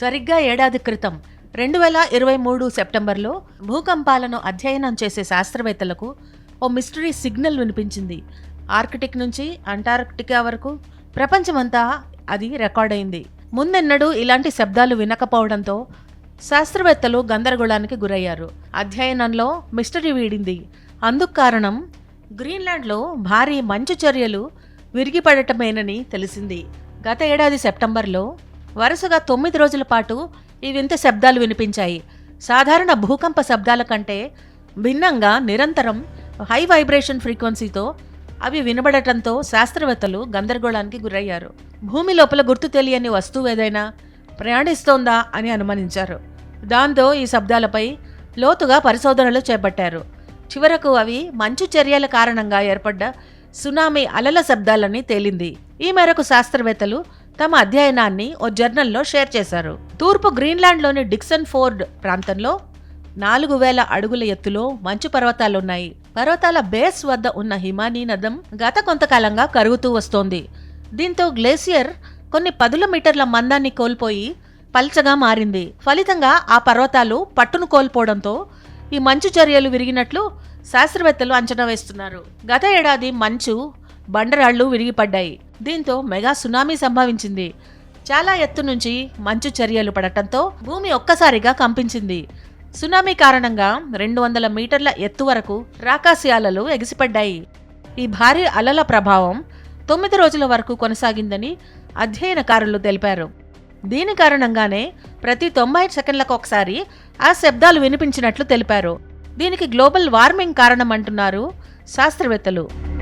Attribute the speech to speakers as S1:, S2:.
S1: సరిగ్గా ఏడాది క్రితం రెండు వేల ఇరవై మూడు సెప్టెంబర్లో భూకంపాలను అధ్యయనం చేసే శాస్త్రవేత్తలకు ఓ మిస్టరీ సిగ్నల్ వినిపించింది. ఆర్కిటిక్ నుంచి అంటార్కిటికా వరకు ప్రపంచమంతా అది రికార్డ్ అయింది ముందెన్నడూ ఇలాంటి శబ్దాలు వినకపోవడంతో శాస్త్రవేత్తలు గందరగోళానికి గురయ్యారు. అధ్యయనంలో మిస్టరీ వీడింది. అందుకు కారణం గ్రీన్లాండ్లో భారీ మంచు చర్యలు విరిగిపడటమేనని తెలిసింది. గత ఏడాది సెప్టెంబర్లో వరుసగా తొమ్మిది రోజుల పాటు ఈ వింత శబ్దాలు వినిపించాయి. సాధారణ భూకంప శబ్దాల కంటే భిన్నంగా నిరంతరం హై వైబ్రేషన్ ఫ్రీక్వెన్సీతో అవి వినబడటంతో శాస్త్రవేత్తలు గందరగోళానికి గురయ్యారు. భూమి లోపల గుర్తు తెలియని వస్తువు ఏదైనా ప్రయాణిస్తోందా అని అనుమానించారు. దాంతో ఈ శబ్దాలపై లోతుగా పరిశోధనలు చేపట్టారు. చివరకు అవి మంచు చర్యల కారణంగా ఏర్పడ్డ సునామీ అలల శబ్దాలని తేలింది. ఈ మేరకు శాస్త్రవేత్తలు తమ అధ్యయనాన్ని ఓ జర్నల్లో షేర్ చేశారు. తూర్పు గ్రీన్లాండ్లోని డిక్సన్ ఫోర్డ్ ప్రాంతంలో నాలుగు వేల అడుగుల ఎత్తులో మంచు పర్వతాలున్నాయి. పర్వతాల బేస్ వద్ద ఉన్న హిమానీ నదం గత కొంతకాలంగా కరుగుతూ వస్తోంది. దీంతో గ్లేసియర్ కొన్ని పదుల మీటర్ల మందాన్ని కోల్పోయి పల్చగా మారింది. ఫలితంగా ఆ పర్వతాలు పట్టును కోల్పోవడంతో ఈ మంచు చర్యలు విరిగినట్లు శాస్త్రవేత్తలు అంచనా వేస్తున్నారు. గత ఏడాది మంచు బండరాళ్ళు విరిగిపడ్డాయి. దీంతో మెగా సునామీ సంభవించింది. చాలా ఎత్తు నుంచి మంచు చర్యలు పడటంతో భూమి ఒక్కసారిగా కంపించింది. సునామీ కారణంగా రెండు వందల మీటర్ల ఎత్తు వరకు రాకాసి అలలు ఎగిసిపడ్డాయి. ఈ భారీ అలల ప్రభావం తొమ్మిది రోజుల వరకు కొనసాగిందని అధ్యయనకారులు తెలిపారు. దీని కారణంగానే ప్రతి తొంభై సెకండ్లకు ఒకసారి ఆ శబ్దాలు వినిపించినట్లు తెలిపారు. దీనికి గ్లోబల్ వార్మింగ్ కారణమంటున్నారు శాస్త్రవేత్తలు.